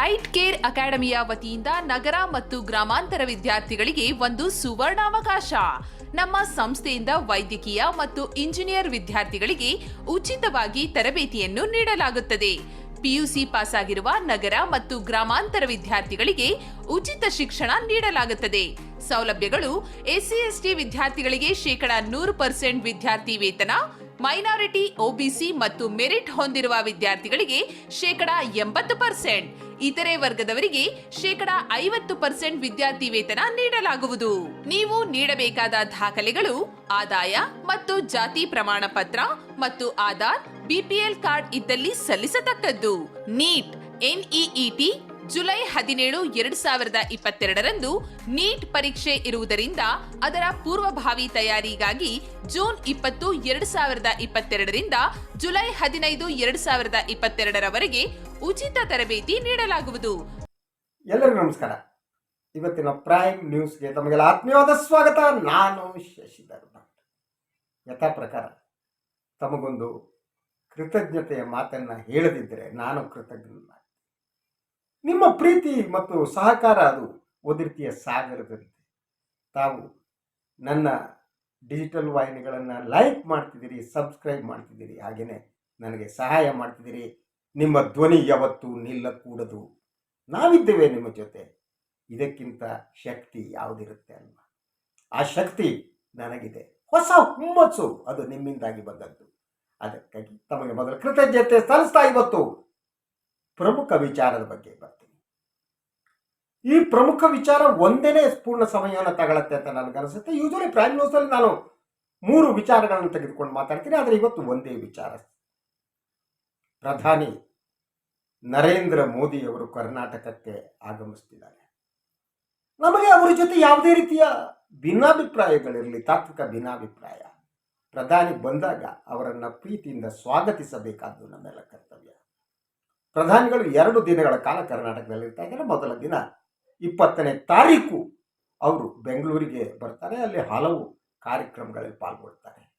Right care ಅಕಾಡೆಮಿಯ ವತಿಯಿಂದ ನಗರ ಮತ್ತು ಗ್ರಾಮಾಂತರ ವಿದ್ಯಾರ್ಥಿಗಳಿಗೆ ಒಂದು ಸುವರ್ಣಾವಕಾಶ. ನಮ್ಮ ಸಂಸ್ಥೆಯಿಂದ ವೈದ್ಯಕೀಯ ಮತ್ತು ಇಂಜಿನಿಯರ್ ವಿದ್ಯಾರ್ಥಿಗಳಿಗೆ ಉಚಿತವಾಗಿ ತರಬೇತಿಯನ್ನು ನೀಡಲಾಗುತ್ತದೆ. ಪಿಯುಸಿ ಪಾಸ್ ಆಗಿರುವ ನಗರ ಮತ್ತು ಗ್ರಾಮಾಂತರ ವಿದ್ಯಾರ್ಥಿಗಳಿಗೆ ಉಚಿತ ಶಿಕ್ಷಣ ನೀಡಲಾಗುತ್ತದೆ. ಸೌಲಭ್ಯಗಳು ಎಸ್ಸಿ ಎಸ್ಟಿ ವಿದ್ಯಾರ್ಥಿಗಳಿಗೆ ಶೇಕಡ ನೂರು ಪರ್ಸೆಂಟ್ ವಿದ್ಯಾರ್ಥಿ ವೇತನ, ಮೈನಾರಿಟಿ ಒಬಿಸಿ ಮತ್ತು ಮೆರಿಟ್ ಹೊಂದಿರುವ ವಿದ್ಯಾರ್ಥಿಗಳಿಗೆ ಶೇಕಡ ಎಂಬತ್ತು ಪರ್ಸೆಂಟ್. ಇತರೆ ವರ್ಗದವರಿಗೆ ಶೇಕಡ ಐವತ್ತು ಪರ್ಸೆಂಟ್ ವಿದ್ಯಾರ್ಥಿ ವೇತನ ನೀಡಲಾಗುವುದು. ನೀವು ನೀಡಬೇಕಾದ ದಾಖಲೆಗಳು ಆದಾಯ ಮತ್ತು ಜಾತಿ ಪ್ರಮಾಣ ಪತ್ರ ಮತ್ತು ಆಧಾರ್, ಬಿಪಿಎಲ್ ಕಾರ್ಡ್ ಇದ್ದಲ್ಲಿ ಸಲ್ಲಿಸತಕ್ಕದ್ದು. ನೀಟ್, ಎನ್ಇಇಟಿ, ಜುಲೈ ಹದಿನೇಳು, ಎರಡ್ ಸಾವಿರದ ಇಪ್ಪತ್ತೆರಡರಂದು ನೀಟ್ ಪರೀಕ್ಷೆ ಇರುವುದರಿಂದ ಅದರ ಪೂರ್ವಭಾವಿ ತಯಾರಿಗಾಗಿ ಜೂನ್ ಇಪ್ಪತ್ತು, ಎರಡ್ ಸಾವಿರದ ಇಪ್ಪತ್ತೆರಡರಿಂದ ಜುಲೈ ಹದಿನೈದು, ಎರಡ್ ಸಾವಿರದ ಇಪ್ಪತ್ತೆರಡರವರೆಗೆ ಉಚಿತ ತರಬೇತಿ ನೀಡಲಾಗುವುದು. ಎಲ್ಲರಿಗೂ ನಮಸ್ಕಾರ. ಇವತ್ತಿನ ಪ್ರೈಮ್ ನ್ಯೂಸ್ಗೆ ತಮಗೆಲ್ಲ ಆತ್ಮೀಯವಾದ ಸ್ವಾಗತ. ನಾನು ಶಶಿಧರ್ ಭಟ್ ಯಥಾ ಪ್ರಕಾರ ತಮಗೊಂದು ಕೃತಜ್ಞತೆಯ ಮಾತನ್ನು ಹೇಳದಿದ್ದರೆ ನಾನು ಕೃತಜ್ಞ ನಿಮ್ಮ ಪ್ರೀತಿ ಮತ್ತು ಸಹಕಾರ ಅದು ಒದಿರ್ತಿಯ ರೀತಿಯ ಸಾಗರದಂತೆ. ತಾವು ನನ್ನ ಡಿಜಿಟಲ್ ವಾಹಿನಿಗಳನ್ನು ಲೈಕ್ ಮಾಡ್ತಿದ್ದೀರಿ, ಸಬ್ಸ್ಕ್ರೈಬ್ ಮಾಡ್ತಿದ್ದೀರಿ ಹಾಗೆಯೇ ನನಗೆ ಸಹಾಯ ಮಾಡ್ತಿದ್ದೀರಿ ನಿಮ್ಮ ಧ್ವನಿ ಯಾವತ್ತೂ ನಿಲ್ಲಕೂಡದು. ನಾವಿದ್ದೇವೆ ನಿಮ್ಮ ಜೊತೆ. ಇದಕ್ಕಿಂತ ಶಕ್ತಿ ಯಾವುದಿರುತ್ತೆ ಅಲ್ವಾ? ಆ ಶಕ್ತಿ ನನಗಿದೆ. ಹೊಸ ಹುಮ್ಮಸ್ಸು ಅದು ನಿಮ್ಮಿಂದಾಗಿ ಬಂದದ್ದು. ಅದಕ್ಕಾಗಿ ತಮಗೆ ಮೊದಲು ಕೃತಜ್ಞತೆ ಸಲ್ಲಿಸ್ತಾ ಇವತ್ತು ಪ್ರಮುಖ ವಿಚಾರದ ಬಗ್ಗೆ ಬರ್ತೀನಿ. ಈ ಪ್ರಮುಖ ವಿಚಾರ ಒಂದೇನೇ ಪೂರ್ಣ ಸಮಯವನ್ನು ತಗೊಳತ್ತೆ ಅಂತ ನನಗನ್ಸುತ್ತೆ ಯೂಶಲಿ ಪ್ರೈಮ್ ನ್ಯೂಸಲ್ಲಿ ನಾನು ಮೂರು ವಿಚಾರಗಳನ್ನು ತೆಗೆದುಕೊಂಡು ಮಾತಾಡ್ತೀನಿ. ಆದರೆ ಇವತ್ತು ಒಂದೇ ವಿಚಾರ. ಪ್ರಧಾನಿ ನರೇಂದ್ರ ಮೋದಿ ಅವರು ಕರ್ನಾಟಕಕ್ಕೆ ಆಗಮಿಸ್ತಿದ್ದಾರೆ. ನಮಗೆ ಅವರ ಜೊತೆ ಯಾವುದೇ ರೀತಿಯ ಭಿನ್ನಾಭಿಪ್ರಾಯಗಳಿರಲಿ, ತಾತ್ವಿಕ ಭಿನ್ನಾಭಿಪ್ರಾಯ. ಪ್ರಧಾನಿ ಬಂದಾಗ ಅವರನ್ನು ಪ್ರೀತಿಯಿಂದ ಸ್ವಾಗತಿಸಬೇಕಾದ್ದು ನಮ್ಮೆಲ್ಲ ಕರ್ತವ್ಯ. ಪ್ರಧಾನಿಗಳು ಎರಡು ದಿನಗಳ ಕಾಲ ಕರ್ನಾಟಕದಲ್ಲಿ ಇರ್ತಾ ಮೊದಲ ದಿನ ಇಪ್ಪತ್ತನೇ ತಾರೀಕು ಅವರು ಬೆಂಗಳೂರಿಗೆ ಬರ್ತಾರೆ. ಅಲ್ಲಿ ಹಲವು ಕಾರ್ಯಕ್ರಮಗಳಲ್ಲಿ ಪಾಲ್ಗೊಳ್ತಾರೆ.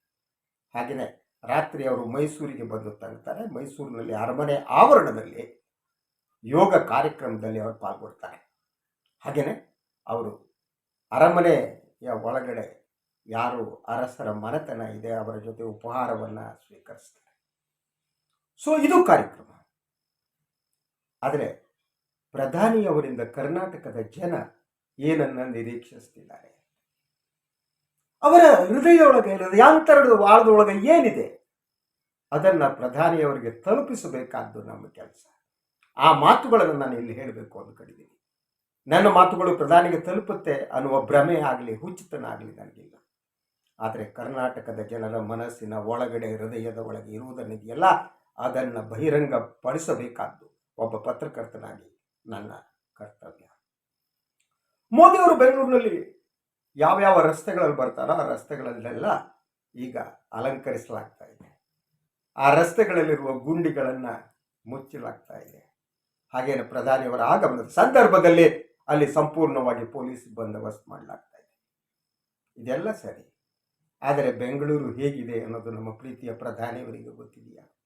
ಹಾಗೆಯೇ ರಾತ್ರಿ ಅವರು ಮೈಸೂರಿಗೆ ಬಂದು ತಂಗ್ತಾರೆ ಮೈಸೂರಿನಲ್ಲಿ ಅರಮನೆ ಆವರಣದಲ್ಲಿ ಯೋಗ ಕಾರ್ಯಕ್ರಮದಲ್ಲಿ ಅವರು ಪಾಲ್ಗೊಳ್ತಾರೆ. ಹಾಗೆಯೇ ಅವರು ಅರಮನೆಯ ಒಳಗಡೆ ಯಾರು ಅರಸರ ಮನೆತನ ಇದೆ ಅವರ ಜೊತೆ ಉಪಹಾರವನ್ನು ಸ್ವೀಕರಿಸ್ತಾರೆ. ಸೊ ಇದು ಕಾರ್ಯಕ್ರಮ. ಆದರೆ ಪ್ರಧಾನಿಯವರಿಂದ ಕರ್ನಾಟಕದ ಜನ ಏನನ್ನ ನಿರೀಕ್ಷಿಸ್ತಿದ್ದಾರೆ? ಅವರ ಹೃದಯದೊಳಗೆ ಹೃದಯಾಂತರದ ವಾಳದೊಳಗೆ ಏನಿದೆ, ಅದನ್ನು ಪ್ರಧಾನಿಯವರಿಗೆ ತಲುಪಿಸಬೇಕಾದ್ದು ನಮ್ಮ ಕೆಲಸ. ಆ ಮಾತುಗಳನ್ನು ನಾನು ಇಲ್ಲಿ ಹೇಳಬೇಕು ಅಂದ್ಕೊಂಡಿದ್ದೀನಿ ನನ್ನ ಮಾತುಗಳು ಪ್ರಧಾನಿಗೆ ತಲುಪುತ್ತೆ ಅನ್ನುವ ಭ್ರಮೆ ಆಗಲಿ ಹುಚ್ಚುತನ ಆಗಲಿ ನನಗಿಲ್ಲ. ಆದರೆ ಕರ್ನಾಟಕದ ಜನರ ಮನಸ್ಸಿನ ಒಳಗಡೆ, ಹೃದಯದ ಒಳಗೆ ಇರುವುದನ್ನಿದೆಯಲ್ಲ ಅದನ್ನು ಬಹಿರಂಗಪಡಿಸಬೇಕಾದ್ದು ಒಬ್ಬ ಪತ್ರಕರ್ತನಾಗಿ ನನ್ನ ಕರ್ತವ್ಯ. ಮೋದಿಯವರು ಬೆಂಗಳೂರಿನಲ್ಲಿ ಯಾವ್ಯಾವ ರಸ್ತೆಗಳಲ್ಲಿ ಬರ್ತಾರೋ ಆ ರಸ್ತೆಗಳಲ್ಲೆಲ್ಲ ಈಗ ಅಲಂಕರಿಸಲಾಗ್ತಾ ಇದೆ. ಆ ರಸ್ತೆಗಳಲ್ಲಿರುವ ಗುಂಡಿಗಳನ್ನು ಮುಚ್ಚಲಾಗ್ತಾ ಇದೆ. ಹಾಗೇನೆ ಪ್ರಧಾನಿಯವರ ಆಗಮನದ ಸಂದರ್ಭದಲ್ಲಿ ಅಲ್ಲಿ ಸಂಪೂರ್ಣವಾಗಿ ಪೊಲೀಸ್ ಬಂದೋಬಸ್ತ್ ಮಾಡಲಾಗ್ತಾ ಇದೆ. ಇದೆಲ್ಲ ಸರಿ. ಆದರೆ ಬೆಂಗಳೂರು ಹೇಗಿದೆ ಅನ್ನೋದು ನಮ್ಮ ಪ್ರೀತಿಯ ಪ್ರಧಾನಿಯವರಿಗೆ ಗೊತ್ತಿದೆಯಾ?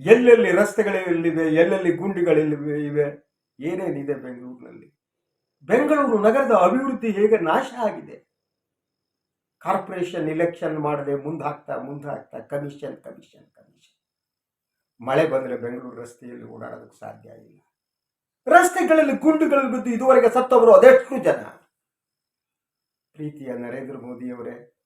ಎಲ್ಲೆಲ್ಲಿ ರಸ್ತೆಗಳೆಲ್ಲಿವೆ, ಎಲ್ಲೆಲ್ಲಿ ಗುಂಡಿಗಳೆಲ್ಲಿವೆ, ಇವೆ, ಏನೇನಿದೆ ಬೆಂಗಳೂರಿನಲ್ಲಿ? ಬೆಂಗಳೂರು ನಗರದ ಅಭಿವೃದ್ಧಿ ಹೇಗೆ ನಾಶ ಆಗಿದೆ? ಕಾರ್ಪೊರೇಷನ್ ಇಲೆಕ್ಷನ್ ಮಾಡದೆ ಮುಂದಾಗ್ತಾ ಮುಂದಾಗ್ತಾ ಕಮಿಷನ್ ಕಮಿಷನ್ ಕಮಿಷನ್ ಮಳೆ ಬಂದರೆ ಬೆಂಗಳೂರು ರಸ್ತೆಯಲ್ಲಿ ಓಡಾಡೋದಕ್ಕೆ ಸಾಧ್ಯ ಇಲ್ಲ. ರಸ್ತೆಗಳಲ್ಲಿ ಗುಂಡುಗಳಲ್ಲಿ ಬಿದ್ದು ಇದುವರೆಗೆ ಸತ್ತವರು ಅದೆಷ್ಟು ಜನ? ಪ್ರೀತಿಯ ನರೇಂದ್ರ ಮೋದಿಯವರೇ,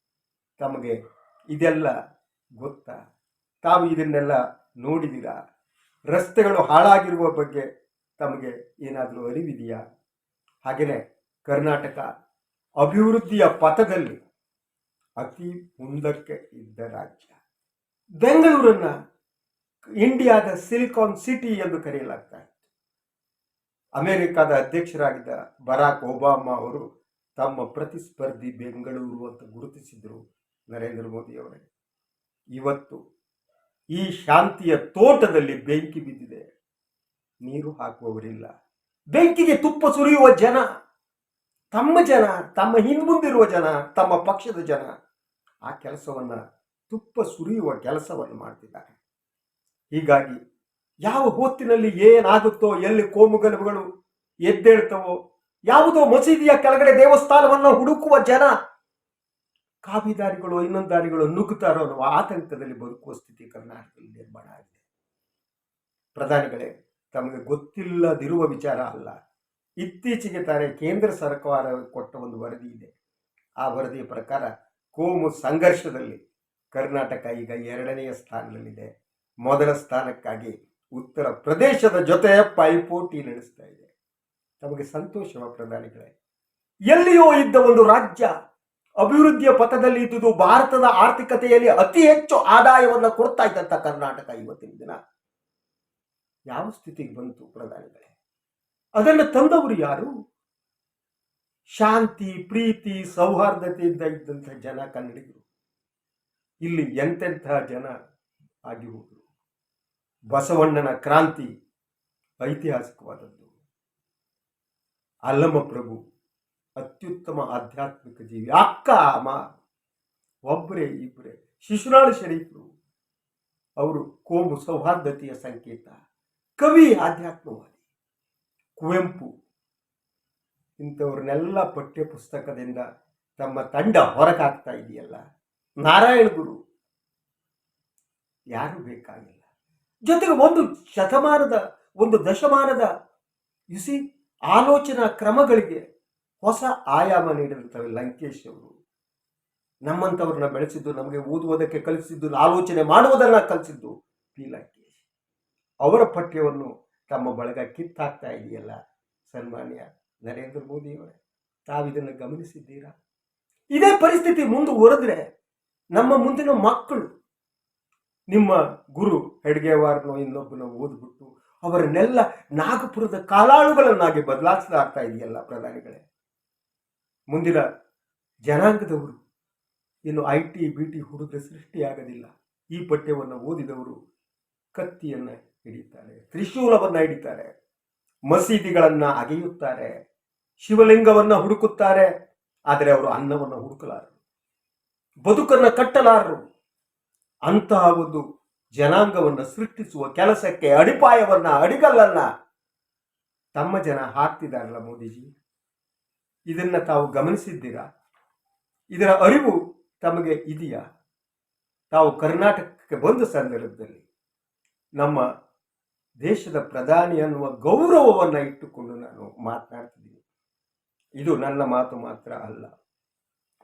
ತಮಗೆ ಇದೆಲ್ಲ ಗೊತ್ತಾ? ತಾವು ಇದನ್ನೆಲ್ಲ ನೋಡಿದ್ದೀರಾ? ರಸ್ತೆಗಳು ಹಾಳಾಗಿರುವ ಬಗ್ಗೆ ತಮಗೆ ಏನಾದರೂ ಅರಿವಿದೆಯಾ? ಹಾಗೆಯೇ ಕರ್ನಾಟಕ ಅಭಿವೃದ್ಧಿಯ ಪಥದಲ್ಲಿ ಅತಿ ಮುಂದಕ್ಕೆ ಇದ್ದ ರಾಜ್ಯ. ಬೆಂಗಳೂರನ್ನ ಇಂಡಿಯಾದ ಸಿಲಿಕಾನ್ ಸಿಟಿ ಎಂದು ಕರೆಯಲಾಗ್ತಾ ಇತ್ತು. ಅಮೆರಿಕದ ಅಧ್ಯಕ್ಷರಾಗಿದ್ದ ಬರಾಕ್ ಒಬಾಮಾ ಅವರು ತಮ್ಮ ಪ್ರತಿಸ್ಪರ್ಧಿ ಬೆಂಗಳೂರು ಅಂತ ಗುರುತಿಸಿದ್ರು ನರೇಂದ್ರ ಮೋದಿ ಅವರೇ. ಇವತ್ತು ಈ ಶಾಂತಿಯ ತೋಟದಲ್ಲಿ ಬೆಂಕಿ ಬಿದ್ದಿದೆ. ನೀರು ಹಾಕುವವರಿಲ್ಲ. ಬೆಂಕಿಗೆ ತುಪ್ಪ ಸುರಿಯುವ ಜನ, ತಮ್ಮ ಜನ, ತಮ್ಮ ಹಿಂದ್ಮುಂದಿರುವ ಜನ, ತಮ್ಮ ಪಕ್ಷದ ಜನ ಆ ಕೆಲಸವನ್ನು ತುಪ್ಪ ಸುರಿಯುವ ಕೆಲಸವನ್ನು ಮಾಡ್ತಿದ್ದಾರೆ. ಹೀಗಾಗಿ ಯಾವ ಹೊತ್ತಿನಲ್ಲಿ ಏನಾಗುತ್ತೋ, ಎಲ್ಲಿ ಕೋಮುಗಲುಗಳು ಎದ್ದೇಳ್ತವೋ, ಯಾವುದೋ ಮಸೀದಿಯ ಕೆಳಗಡೆ ದೇವಸ್ಥಾನವನ್ನು ಹುಡುಕುವ ಜನ ಕಾಬಿದಾರಿಗಳು ಇನ್ನೊಂದು ದಾರಿಗಳು ನುಗ್ಗುತ್ತಾರೋ ಅನ್ನುವ ಆತಂಕದಲ್ಲಿ ಬದುಕುವ ಸ್ಥಿತಿ ಕರ್ನಾಟಕದಲ್ಲಿ ನಿರ್ಮಾಣ ಆಗಿದೆ. ಪ್ರಧಾನಿಗಳೇ ತಮಗೆ ಗೊತ್ತಿಲ್ಲದಿರುವ ವಿಚಾರ ಅಲ್ಲ. ಇತ್ತೀಚೆಗೆ ತಾನೇ ಕೇಂದ್ರ ಸರ್ಕಾರ ಕೊಟ್ಟ ಒಂದು ವರದಿ ಇದೆ. ಆ ವರದಿಯ ಪ್ರಕಾರ ಕೋಮು ಸಂಘರ್ಷದಲ್ಲಿ ಕರ್ನಾಟಕ ಈಗ ಎರಡನೆಯ ಸ್ಥಾನದಲ್ಲಿದೆ. ಮೊದಲ ಸ್ಥಾನಕ್ಕಾಗಿ ಉತ್ತರ ಪ್ರದೇಶದ ಜೊತೆ ಪೈಪೋಟಿ ನಡೆಸ್ತಾ ಇದೆ. ತಮಗೆ ಸಂತೋಷವ ಪ್ರಧಾನಿಗಳೇ? ಎಲ್ಲಿಯೋ ಇದ್ದ ಒಂದು ರಾಜ್ಯ ಅಭಿವೃದ್ಧಿಯ ಪಥದಲ್ಲಿ ಇದ್ದುದು ಭಾರತದ ಆರ್ಥಿಕತೆಯಲ್ಲಿ ಅತಿ ಹೆಚ್ಚು ಆದಾಯವನ್ನು ಕೊಡ್ತಾ ಇದ್ದಂತ ಕರ್ನಾಟಕ ಇವತ್ತಿನ ದಿನ. ಯಾವ ಸ್ಥಿತಿಗೆ ಬಂತು ಪ್ರಧಾನಿಗಳೇ? ಅದನ್ನು ತಂದವರು ಯಾರು? ಶಾಂತಿ, ಪ್ರೀತಿ ಸೌಹಾರ್ದತೆಯಿಂದ ಇದ್ದಂಥ ಜನ ಕನ್ನಡಿಗರು. ಇಲ್ಲಿ ಎಂತೆಂಥ ಜನ ಆಗಿ ಹೋದರು? ಬಸವಣ್ಣನ ಕ್ರಾಂತಿ ಐತಿಹಾಸಿಕವಾದದ್ದು. ಅಲ್ಲಮ ಪ್ರಭು ಅತ್ಯುತ್ತಮ ಆಧ್ಯಾತ್ಮಿಕ ಜೀವಿ. ಅಕ್ಕ, ಅಮ್ಮ ಒಬ್ಬರೇ ಇಬ್ಬರೇ ಶಿಶುನಾಳ ಶರೀಫರು. ಅವರು ಕೋಮು ಸೌಹಾರ್ದತೆಯ ಸಂಕೇತ. ಕವಿ ಆಧ್ಯಾತ್ಮವಾದಿ. ಕುವೆಂಪು. ಇಂಥವ್ರನ್ನೆಲ್ಲ ಪಠ್ಯ ಪುಸ್ತಕದಿಂದ ತಮ್ಮ ತಂಡ ಹೊರಗಾಗ್ತಾ ಇದೆಯಲ್ಲ? ನಾರಾಯಣ ಗುರು. ಯಾರು ಬೇಕಾಗಿಲ್ಲ. ಜೊತೆಗೆ ಒಂದು ಶತಮಾನದ, ಒಂದು ದಶಮಾನದ ಇಸಿ ಆಲೋಚನಾ ಕ್ರಮಗಳಿಗೆ ಹೊಸ ಆಯಾಮ ನೀಡಿರ್ತವೆ ಲಂಕೇಶ್ ಅವರು. ನಮ್ಮಂಥವ್ರನ್ನ ಬೆಳೆಸಿದ್ದು, ನಮಗೆ ಓದುವುದಕ್ಕೆ ಕಲಿಸಿದ್ದು, ಆಲೋಚನೆ ಮಾಡುವುದನ್ನ ಕಲಿಸಿದ್ದು ಪಿ ಲಂಕೇಶ್. ಅವರ ಪಠ್ಯವನ್ನು ತಮ್ಮ ಬಳಗ ಕಿತ್ತಾಕ್ತಾ ಇದೆಯಲ್ಲ ಸನ್ಮಾನ್ಯ ನರೇಂದ್ರ ಮೋದಿಯವರೇ? ತಾವಿದನ್ನು ಗಮನಿಸಿದ್ದೀರಾ? ಇದೇ ಪರಿಸ್ಥಿತಿ ಮುಂದುವರೆದ್ರೆ ನಮ್ಮ ಮುಂದಿನ ಮಕ್ಕಳು ನಿಮ್ಮ ಗುರು ಹೆಡ್ಗೆವಾರ್ನೋ ಇನ್ನೊಬ್ಬನ ಓದ್ಬಿಟ್ಟು ಅವರನ್ನೆಲ್ಲ ನಾಗಪುರದ ಕಾಲಾಳುಗಳನ್ನಾಗಿ ಬದಲಾಯಿಸಲಾಗ್ತಾ ಇದೆಯಲ್ಲ ಪ್ರಧಾನಿಗಳೇ? ಮುಂದಿನ ಜನಾಂಗದವರು ಇನ್ನು ಐ ಟಿ, ಬಿ ಟಿ ಹುಡುಗ ಸೃಷ್ಟಿಯಾಗದಿಲ್ಲ. ಈ ಪಠ್ಯವನ್ನು ಓದಿದವರು ಕತ್ತಿಯನ್ನ ಹಿಡಿತಾರೆ ತ್ರಿಶೂಲವನ್ನ ಹಿಡಿತಾರೆ. ಮಸೀದಿಗಳನ್ನ ಅಗೆಯುತ್ತಾರೆ. ಶಿವಲಿಂಗವನ್ನ ಹುಡುಕುತ್ತಾರೆ. ಆದರೆ ಅವರು ಅನ್ನವನ್ನು ಹುಡುಕಲಾರರು. ಬದುಕನ್ನು ಕಟ್ಟಲಾರರು. ಅಂತಹ ಒಂದು ಜನಾಂಗವನ್ನು ಸೃಷ್ಟಿಸುವ ಕೆಲಸಕ್ಕೆ ಅಡಿಪಾಯವನ್ನ, ಅಡಿಗಲ್ಲನ್ನ ತಮ್ಮ ಜನ ಹಾಕ್ತಿದಾರಲ್ಲ ಮೋದಿಜಿ? ಇದನ್ನ ತಾವು ಗಮನಿಸಿದ್ದೀರಾ? ಇದರ ಅರಿವು ತಮಗೆ ಇದೆಯಾ? ತಾವು ಕರ್ನಾಟಕಕ್ಕೆ ಬಂದ ಸಂದರ್ಭದಲ್ಲಿ ನಮ್ಮ ದೇಶದ ಪ್ರಧಾನಿ ಅನ್ನುವ ಗೌರವವನ್ನು ಇಟ್ಟುಕೊಂಡು ನಾನು ಮಾತನಾಡ್ತಿದ್ದೀನಿ. ಇದು ನನ್ನ ಮಾತು ಮಾತ್ರ ಅಲ್ಲ.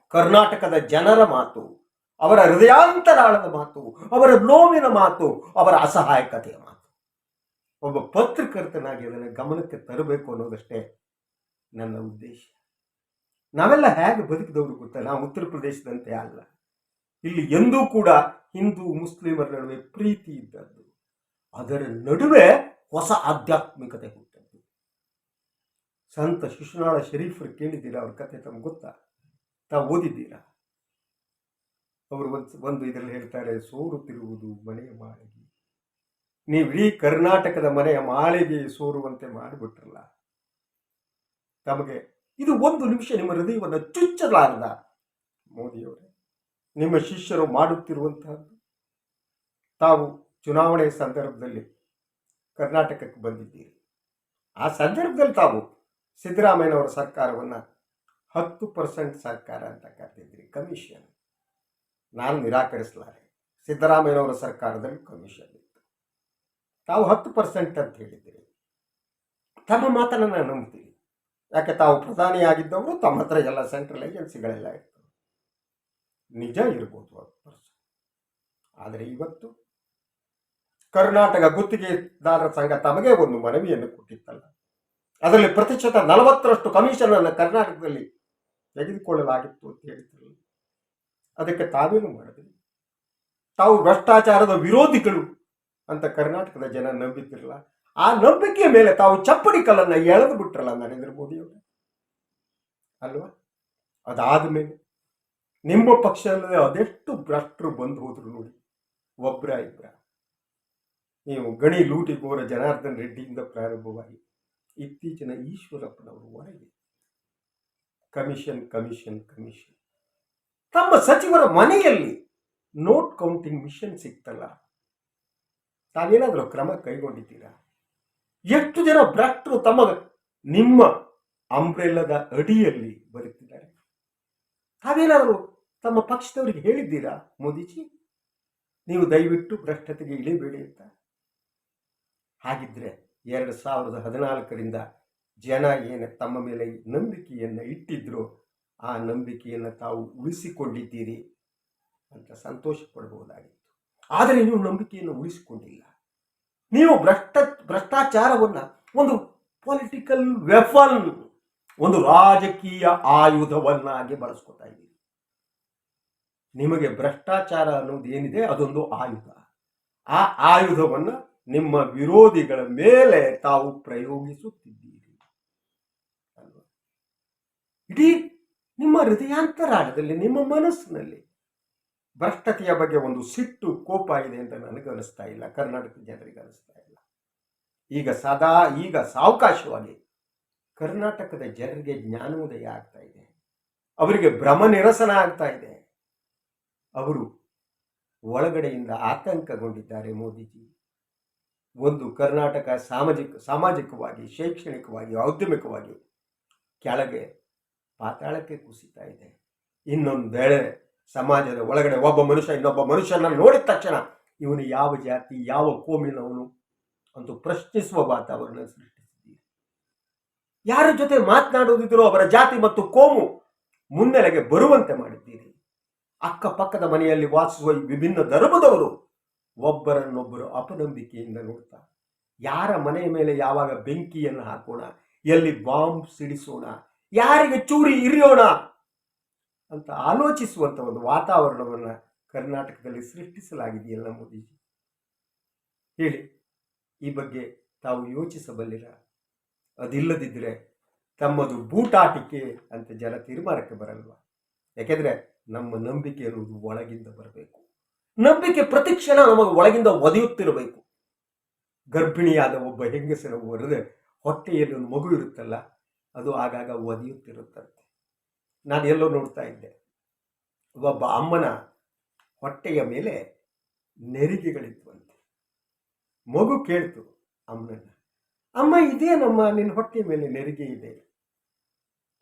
ಕರ್ನಾಟಕದ ಜನರ ಮಾತು, ಅವರ ಹೃದಯಾಂತರಾಳದ ಮಾತು, ಅವರ ನೋವಿನ ಮಾತು, ಅವರ ಅಸಹಾಯಕತೆಯ ಮಾತು. ಒಬ್ಬ ಪತ್ರಕರ್ತನಾಗಿ ಅದನ್ನು ಗಮನಕ್ಕೆ ತರಬೇಕು ಅನ್ನೋದಷ್ಟೇ ನನ್ನ ಉದ್ದೇಶ. ನಾವೆಲ್ಲ ಹೇಗೆ ಬದುಕಿದವರು ಗೊತ್ತಾ? ನಾವು ಉತ್ತರ ಪ್ರದೇಶದಂತೆ ಅಲ್ಲ. ಇಲ್ಲಿ ಎಂದೂ ಕೂಡ ಹಿಂದೂ, ಮುಸ್ಲಿಮರ ನಡುವೆ ಪ್ರೀತಿ ಇದ್ದದ್ದು. ಅದರ ನಡುವೆ ಹೊಸ ಆಧ್ಯಾತ್ಮಿಕತೆ ಹುಟ್ಟದ್ದು ಸಂತ ಶಿಶುನಾಳ ಶರೀಫರು ಕೇಳಿದ್ದೀರಾ? ಅವ್ರ ಕತೆ ತಮ್ಗೆ ಗೊತ್ತಾ? ತಾವು ಓದಿದ್ದೀರಾ? ಅವರು ಒಂದು ಒಂದು ಇದರಲ್ಲಿ ಹೇಳ್ತಾರೆ ಸೋರುತ್ತಿರುವುದು ಮನೆಯ ಮಾಳಿಗೆ. ನೀವು ಕರ್ನಾಟಕದ ಮನೆಯ ಮಾಳಿಗೆ ಸೋರುವಂತೆ ಮಾಡಿಬಿಟ್ರಲ್ಲ. ತಮಗೆ ಇದು ಒಂದು ನಿಮಿಷ ನಿಮ್ಮ ಹೃದಯವನ್ನು ಚುಚ್ಚಲಾರದ ಮೋದಿಯವರೇ. ನಿಮ್ಮ ಶಿಷ್ಯರು ಮಾಡುತ್ತಿರುವಂತಹದ್ದು. ತಾವು ಚುನಾವಣೆ ಸಂದರ್ಭದಲ್ಲಿ ಕರ್ನಾಟಕಕ್ಕೆ ಬಂದಿದ್ದೀರಿ. ಆ ಸಂದರ್ಭದಲ್ಲಿ ತಾವು ಸಿದ್ದರಾಮಯ್ಯನವರ ಸರ್ಕಾರವನ್ನು ಹತ್ತು ಪರ್ಸೆಂಟ್ ಸರ್ಕಾರ ಅಂತ ಕರೆದಿದ್ರಿ ಕಮಿಷನ್. ನಾನು ನಿರಾಕರಿಸಲಾರೆ. ಸಿದ್ದರಾಮಯ್ಯನವರ ಸರ್ಕಾರದಲ್ಲಿ ಕಮಿಷನ್ ಇತ್ತು. ತಾವು ಹತ್ತು ಪರ್ಸೆಂಟ್ ಅಂತ ಹೇಳಿದ್ದೀರಿ. ತಮ್ಮ ಮಾತನ್ನು ನಾನು ನಂಬ್ತೀನಿ. ಯಾಕೆ ತಾವು ಪ್ರಧಾನಿ ಆಗಿದ್ದವರು ತಮ್ಮ ಹತ್ರ ಎಲ್ಲ ಸೆಂಟ್ರಲ್ ಏಜೆನ್ಸಿಗಳೆಲ್ಲ ಇತ್ತು. ನಿಜ ಇರ್ಬೋದು ಹತ್ತು ಪರ್ಸೆಂಟ್. ಆದರೆ ಇವತ್ತು ಕರ್ನಾಟಕ ಗುತ್ತಿಗೆದಾರರ ಸಂಘ ತಮಗೆ ಒಂದು ಮನವಿಯನ್ನು ಕೊಟ್ಟಿತ್ತಲ್ಲ. ಅದರಲ್ಲಿ ಪ್ರತಿಶತ ನಲವತ್ತರಷ್ಟು ಕಮಿಷನ್ ಅನ್ನು ಕರ್ನಾಟಕದಲ್ಲಿ ತೆಗೆದುಕೊಳ್ಳಲಾಗಿತ್ತು ಅಂತ ಹೇಳಿದ್ರು ಅದಕ್ಕೆ ತಾವೇನು ಮಾಡಿದ್ರಿ ತಾವು ಭ್ರಷ್ಟಾಚಾರದ ವಿರೋಧಿಗಳು ಅಂತ ಕರ್ನಾಟಕದ ಜನ ನಂಬಿದ್ದಿರಲ್ಲ ಆ ನಂಬಿಕೆಯ ಮೇಲೆ ತಾವು ಚಪ್ಪಡಿ ಕಲ್ಲನ್ನು ಎಳೆದು ಬಿಟ್ರಲ್ಲ ನರೇಂದ್ರ ಮೋದಿಯವರು ಅಲ್ವಾ? ಅದಾದ ಮೇಲೆ ನಿಮ್ಮ ಪಕ್ಷದಲ್ಲಿ ಅದೆಷ್ಟು ಭ್ರಷ್ಟರು ಬಂದು ಹೋದ್ರು ನೋಡಿ ಒಬ್ಬರ ಇಬ್ರ. ನೀವು ಗಣಿ ಲೂಟಿಗೋರ ಜನಾರ್ದನ್ ರೆಡ್ಡಿಯಿಂದ ಪ್ರಾರಂಭವಾಗಿ ಇತ್ತೀಚಿನ ಈಶ್ವರಪ್ಪನವರು ಹೊರಗೆ. Commission commission commission. ತಮ್ಮ ಸಚಿವರ ಮನೆಯಲ್ಲಿ ನೋಟ್ ಕೌಂಟಿಂಗ್ ಮಿಷನ್ ಸಿಕ್ತಲ್ಲ? ತಾವೇನಾದರೂ ಕ್ರಮ ಕೈಗೊಂಡಿದ್ದೀರಾ? ಎಷ್ಟು ಜನ ಭ್ರಷ್ಟರು ತಮ್ಮ ನಿಮ್ಮ ಅಂಬ್ರೆಲ್ಲದ ಅಡಿಯಲ್ಲಿ ಬರುತ್ತಿದ್ದಾರೆ ತಾವೇನಾದರೂ ತಮ್ಮ ಪಕ್ಷದವರಿಗೆ ಹೇಳಿದ್ದೀರಾ ಮೋದಿಜಿ? ನೀವು ದಯವಿಟ್ಟು ಭ್ರಷ್ಟತೆಗೆ ಇಳಿಬೇಡಿ ಅಂತ. ಹಾಗಿದ್ರೆ ಎರಡು ಸಾವಿರದ ಹದಿನಾಲ್ಕರಿಂದ ಜನ ಏನು ತಮ್ಮ ಮೇಲೆ ನಂಬಿಕೆಯನ್ನು ಇಟ್ಟಿದ್ರು ಆ ನಂಬಿಕೆಯನ್ನು ತಾವು ಉಳಿಸಿಕೊಂಡಿದ್ದೀರಿ ಅಂತ ಸಂತೋಷ ಪಡಬಹುದಾಗಿತ್ತು ಆದರೆ ನೀವು ನಂಬಿಕೆಯನ್ನು ಉಳಿಸಿಕೊಂಡಿಲ್ಲ. ನೀವು ಭ್ರಷ್ಟ, ಭ್ರಷ್ಟಾಚಾರವನ್ನು ಒಂದು ಪೊಲಿಟಿಕಲ್ ವೆಫನ್ ಒಂದು ರಾಜಕೀಯ ಆಯುಧವನ್ನಾಗಿ ಬಳಸ್ಕೊತಾ ಇದ್ದೀರಿ. ನಿಮಗೆ ಭ್ರಷ್ಟಾಚಾರ ಅನ್ನೋದು ಏನಿದೆ ಅದೊಂದು ಆಯುಧ. ಆ ಆಯುಧವನ್ನು ನಿಮ್ಮ ವಿರೋಧಿಗಳ ಮೇಲೆ ತಾವು ಪ್ರಯೋಗಿಸುತ್ತಿದ್ದೀರಿ. ಇಡೀ ನಿಮ್ಮ ಹೃದಯಾಂತರಾಳದಲ್ಲಿ, ನಿಮ್ಮ ಮನಸ್ಸಿನಲ್ಲಿ ಭ್ರಷ್ಟತೆಯ ಬಗ್ಗೆ ಒಂದು ಸಿಟ್ಟು ಕೋಪ ಇದೆ ಅಂತ ನನಗೆ ಅನಿಸ್ತಾ ಇಲ್ಲ, ಕರ್ನಾಟಕ ಜನರಿಗೆ ಅನಿಸ್ತಾ ಇಲ್ಲ. ಈಗ ಸದಾ, ಈಗ ಸಾವಕಾಶವಾಗಿ ಕರ್ನಾಟಕದ ಜನರಿಗೆ ಜ್ಞಾನೋದಯ ಆಗ್ತಾ ಇದೆ. ಅವರಿಗೆ ಭ್ರಮ ನಿರಸನ ಆಗ್ತಾ ಇದೆ. ಅವರು ಒಳಗಡೆಯಿಂದ ಆತಂಕಗೊಂಡಿದ್ದಾರೆ ಮೋದಿಜಿ. ಒಂದು ಕರ್ನಾಟಕ ಸಾಮಾಜಿಕ, ಸಾಮಾಜಿಕವಾಗಿ, ಶೈಕ್ಷಣಿಕವಾಗಿ, ಔದ್ಯಮಿಕವಾಗಿ ಕೆಳಗೆ ಪಾತಾಳಕ್ಕೆ ಕುಸಿತಾ ಇದೆ. ಇನ್ನೊಂದು ವೇಳೆ ಸಮಾಜದ ಒಳಗಡೆ ಒಬ್ಬ ಮನುಷ್ಯ, ಇನ್ನೊಬ್ಬ ಮನುಷ್ಯನ ನೋಡಿದ ತಕ್ಷಣ ಇವನು ಯಾವ ಜಾತಿ, ಯಾವ ಕೋಮಿನವನು ಅಂತ ಪ್ರಶ್ನಿಸುವ ವಾತಾವರಣ ಸೃಷ್ಟಿಸಿದ್ದೀರಿ. ಯಾರ ಜೊತೆ ಮಾತನಾಡುವುದಿದ್ರೋ ಅವರ ಜಾತಿ ಮತ್ತು ಕೋಮು ಮುನ್ನೆಲೆಗೆ ಬರುವಂತೆ ಮಾಡಿದ್ದೀರಿ. ಅಕ್ಕಪಕ್ಕದ ಮನೆಯಲ್ಲಿ ವಾಸಿಸುವ ವಿಭಿನ್ನ ಧರ್ಮದವರು ಒಬ್ಬರನ್ನೊಬ್ಬರು ಅಪನಂಬಿಕೆಯಿಂದ ನೋಡ್ತಾ. ಯಾರ ಮನೆಯ ಮೇಲೆ ಯಾವಾಗ ಬೆಂಕಿಯನ್ನು ಹಾಕೋಣ, ಎಲ್ಲಿ ಬಾಂಬ್ ಸಿಡಿಸೋಣ, ಯಾರಿಗೆ ಚೂರಿ ಇರಿಯೋಣ ಅಂತ ಆಲೋಚಿಸುವಂಥ ಒಂದು ವಾತಾವರಣವನ್ನು ಕರ್ನಾಟಕದಲ್ಲಿ ಸೃಷ್ಟಿಸಲಾಗಿದೆಯಲ್ಲ ಮೋದಿಜಿ? ಹೇಳಿ, ಈ ಬಗ್ಗೆ ತಾವು ಯೋಚಿಸಬಲ್ಲಿರ? ಅದಿಲ್ಲದಿದ್ದರೆ ತಮ್ಮದು ಬೂಟಾಟಿಕೆ ಅಂತ ಜನ ತೀರ್ಮಾನಕ್ಕೆ ಬರಲ್ವಾ? ಯಾಕೆಂದರೆ ನಮ್ಮ ನಂಬಿಕೆ ಅನ್ನೋದು ಒಳಗಿಂದ ಬರಬೇಕು. ನಂಬಿಕೆ ಪ್ರತಿಕ್ಷಣ ನಮಗೆ ಒಳಗಿಂದ ಒದೆಯುತ್ತಿರಬೇಕು. ಗರ್ಭಿಣಿಯಾದ ಒಬ್ಬ ಹೆಂಗಸರ ಹೊರದೆ ಹೊಟ್ಟೆಯಲ್ಲಿ ಒಂದು ಮಗು ಇರುತ್ತಲ್ಲ, ಅದು ಆಗಾಗ ಒದೆಯುತ್ತಿರುತ್ತಂತೆ. ನಾನು ಎಲ್ಲೋ ನೋಡ್ತಾ ಇದ್ದೆ. ಒಬ್ಬ ಅಮ್ಮನ ಹೊಟ್ಟೆಯ ಮೇಲೆ ನೆರಿಗೆಗಳಿದ್ವಂತೆ. ಮಗು ಕೇಳ್ತು ಅಮ್ಮನ ಅಮ್ಮ ಇದೇ ನಮ್ಮ ನಿನ್ನ ಹೊಟ್ಟೆಯ ಮೇಲೆ ನೆರಿಗೆ ಇದೆ?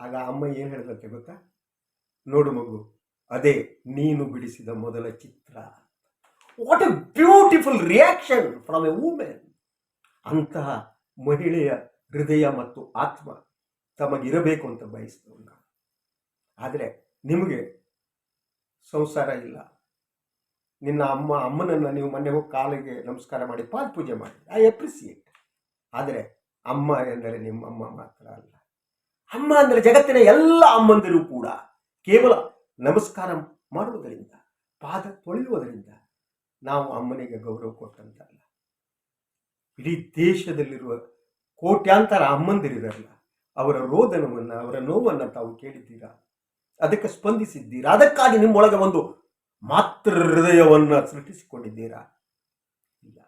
ಆಗ ಅಮ್ಮ ಏನು ಹೇಳಿದಂತೆ ಗೊತ್ತಾ? ನೋಡು ಮಗು, ಅದೇ ನೀನು ಬಿಡಿಸಿದ ಮೊದಲ ಚಿತ್ರ. What a beautiful reaction from a women ಅಂತಹ ಮಹಿಳೆಯ ಹೃದಯ ಮತ್ತು ಆತ್ಮ ತಮಗಿರಬೇಕು ಅಂತ ಬಯಸ್ತೇವೆ ನಾವು ಆದರೆ ನಿಮಗೆ ಸಂಸಾರ ಇಲ್ಲ. ನಿನ್ನ ಅಮ್ಮ, ಅಮ್ಮನನ್ನು ನೀವು ಮೊನ್ನೆ ಹೋಗಿ ಕಾಲಿಗೆ ನಮಸ್ಕಾರ ಮಾಡಿ ಪಾದ ಪೂಜೆ ಮಾಡಿ. ಐ ಅಪ್ರಿಸಿಯೇಟ್ ಆದರೆ ಅಮ್ಮ ಎಂದರೆ ನಿಮ್ಮ ಅಮ್ಮ ಮಾತ್ರ ಅಲ್ಲ. ಅಮ್ಮ ಅಂದರೆ ಜಗತ್ತಿನ ಎಲ್ಲ ಅಮ್ಮಂದಿರು ಕೂಡ ಕೇವಲ ನಮಸ್ಕಾರ ಮಾಡುವುದರಿಂದ, ಪಾದ ತೊಳೆಯುವುದರಿಂದ ನಾವು ಅಮ್ಮನಿಗೆ ಗೌರವ ಕೊಟ್ಟಂತಲ್ಲ. ಇಡೀ ದೇಶದಲ್ಲಿರುವ ಕೋಟ್ಯಾಂತರ ಅಮ್ಮಂದಿರಿರಲ್ಲ ಅವರ ರೋದನವನ್ನು, ಅವರ ನೋವನ್ನು ತಾವು ಕೇಳಿದ್ದೀರಾ? ಅದಕ್ಕೆ ಸ್ಪಂದಿಸಿದ್ದೀರಾ? ಅದಕ್ಕಾಗಿ ನಿಮ್ಮೊಳಗೆ ಒಂದು ಮಾತೃ ಹೃದಯವನ್ನು ಸೃಷ್ಟಿಸಿಕೊಂಡಿದ್ದೀರಾ? ಇಲ್ಲ.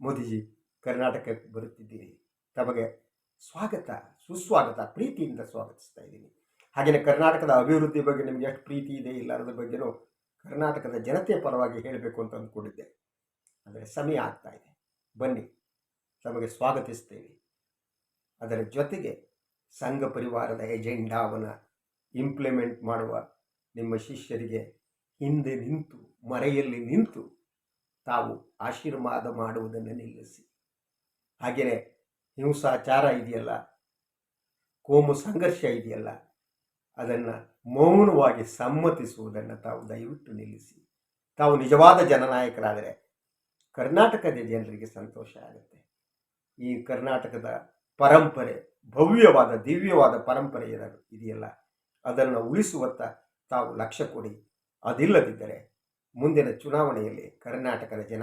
ಮೋದಿಜಿ, ಕರ್ನಾಟಕಕ್ಕೆ ಬರುತ್ತಿದ್ದೀರಿ. ತಮಗೆ ಸ್ವಾಗತ, ಸುಸ್ವಾಗತ, ಪ್ರೀತಿಯಿಂದ ಸ್ವಾಗತಿಸ್ತಾ ಇದ್ದೀನಿ. ಹಾಗೆಯೇ ಕರ್ನಾಟಕದ ಅಭಿವೃದ್ಧಿ ಬಗ್ಗೆ ನಿಮಗೆ ಎಷ್ಟು ಪ್ರೀತಿ ಇದೆ ಇಲ್ಲ ಅದರ ಬಗ್ಗೆನೂ ಕರ್ನಾಟಕದ ಜನತೆಯ ಪರವಾಗಿ ಹೇಳಬೇಕು ಅಂತ ಅಂದ್ಕೊಂಡಿದ್ದೆ. ಆದರೆ ಸಮಯ ಆಗ್ತಾ ಇದೆ. ಬನ್ನಿ, ತಮಗೆ ಸ್ವಾಗತಿಸ್ತೇವೆ ಅದರ ಜೊತೆಗೆ ಸಂಘ ಪರಿವಾರದ ಎಜೆಂಡಾವನ್ನು ಇಂಪ್ಲಿಮೆಂಟ್ ಮಾಡುವ ನಿಮ್ಮ ಶಿಷ್ಯರಿಗೆ ಹಿಂದೆ ನಿಂತು, ಮರೆಯಲ್ಲಿ ನಿಂತು ತಾವು ಆಶೀರ್ವಾದ ಮಾಡುವುದನ್ನು ನಿಲ್ಲಿಸಿ. ಹಾಗೆಯೇ ಹಿಂಸಾಚಾರ ಇದೆಯಲ್ಲ, ಕೋಮು ಸಂಘರ್ಷ ಇದೆಯಲ್ಲ, ಅದನ್ನು ಮೌನವಾಗಿ ಸಮ್ಮತಿಸುವುದನ್ನು ತಾವು ದಯವಿಟ್ಟು ನಿಲ್ಲಿಸಿ. ತಾವು ನಿಜವಾದ ಜನನಾಯಕರಾದರೆ ಕರ್ನಾಟಕದ ಜನರಿಗೆ ಸಂತೋಷ ಆಗುತ್ತೆ. ಈ ಕರ್ನಾಟಕದ ಪರಂಪರೆ, ಭವ್ಯವಾದ, ದಿವ್ಯವಾದ ಪರಂಪರೆ ಏನಾದ್ರು ಇದೆಯಲ್ಲ? ಅದನ್ನು ಉಳಿಸುವತ್ತ ತಾವು ಲಕ್ಷ್ಯ ಕೊಡಿ. ಅದಿಲ್ಲದಿದ್ದರೆ ಮುಂದಿನ ಚುನಾವಣೆಯಲ್ಲಿ ಕರ್ನಾಟಕದ ಜನ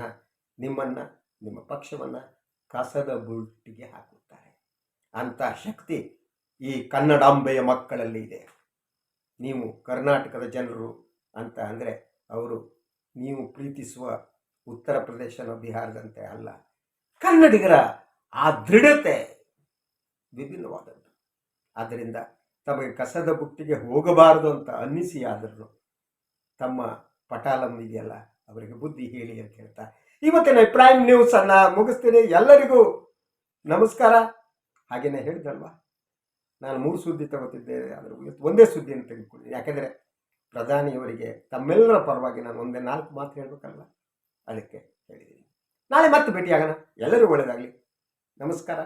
ನಿಮ್ಮನ್ನು, ನಿಮ್ಮ ಪಕ್ಷವನ್ನು ಕಸದ ಬುಟ್ಟಿಗೆ ಹಾಕುತ್ತಾರೆ. ಅಂಥ ಶಕ್ತಿ ಈ ಕನ್ನಡಾಂಬೆಯ ಮಕ್ಕಳಲ್ಲಿ ಇದೆ. ನೀವು ಕರ್ನಾಟಕದ ಜನರು ಅಂತ ಅಂದರೆ ಅವರು ನೀವು ಪ್ರೀತಿಸುವ ಉತ್ತರ ಪ್ರದೇಶನ ಬಿಹಾರದಂತೆ ಅಲ್ಲ, ಕನ್ನಡಿಗರ ಆ ದೃಢತೆ ವಿಭಿನ್ನವಾದದ್ದು. ಆದ್ದರಿಂದ ತಮಗೆ ಕಸದ ಬುಟ್ಟಿಗೆ ಹೋಗಬಾರದು ಅಂತ ಅನ್ನಿಸಿ ಆದರೂ ತಮ್ಮ ಪಟಾಲಂ ಇದೆಯಲ್ಲ, ಅವರಿಗೆ ಬುದ್ಧಿ ಹೇಳಿ ಅಂತ ಹೇಳ್ತಾ. ಇವತ್ತಿನ ಪ್ರೈಮ್ ನ್ಯೂಸನ್ನು ಮುಗಿಸ್ತೀನಿ. ಎಲ್ಲರಿಗೂ ನಮಸ್ಕಾರ. ಹಾಗೇನೆ ಹೇಳಿದಲ್ವಾ ನಾನು ಮೂರು ಸುದ್ದಿ ತಗೋತಿದ್ದೆ ಅದರ ಒಂದೇ ಸುದ್ದಿಯನ್ನು ತೆಗೆದುಕೊಳ್ಳಿ. ಯಾಕೆಂದರೆ ಪ್ರಧಾನಿಯವರಿಗೆ ತಮ್ಮೆಲ್ಲರ ಪರವಾಗಿ ನಾನು ಒಂದೇ ನಾಲ್ಕು ಮಾತು ಹೇಳಬೇಕಲ್ಲ, ಅದಕ್ಕೆ ಹೇಳಿದ್ದೀನಿ. ನಾಳೆ ಮತ್ತೆ ಭೇಟಿಯಾಗೋಣ. ಎಲ್ಲರೂ ಒಳ್ಳೆಯದಾಗಲಿ ನಮಸ್ಕಾರ.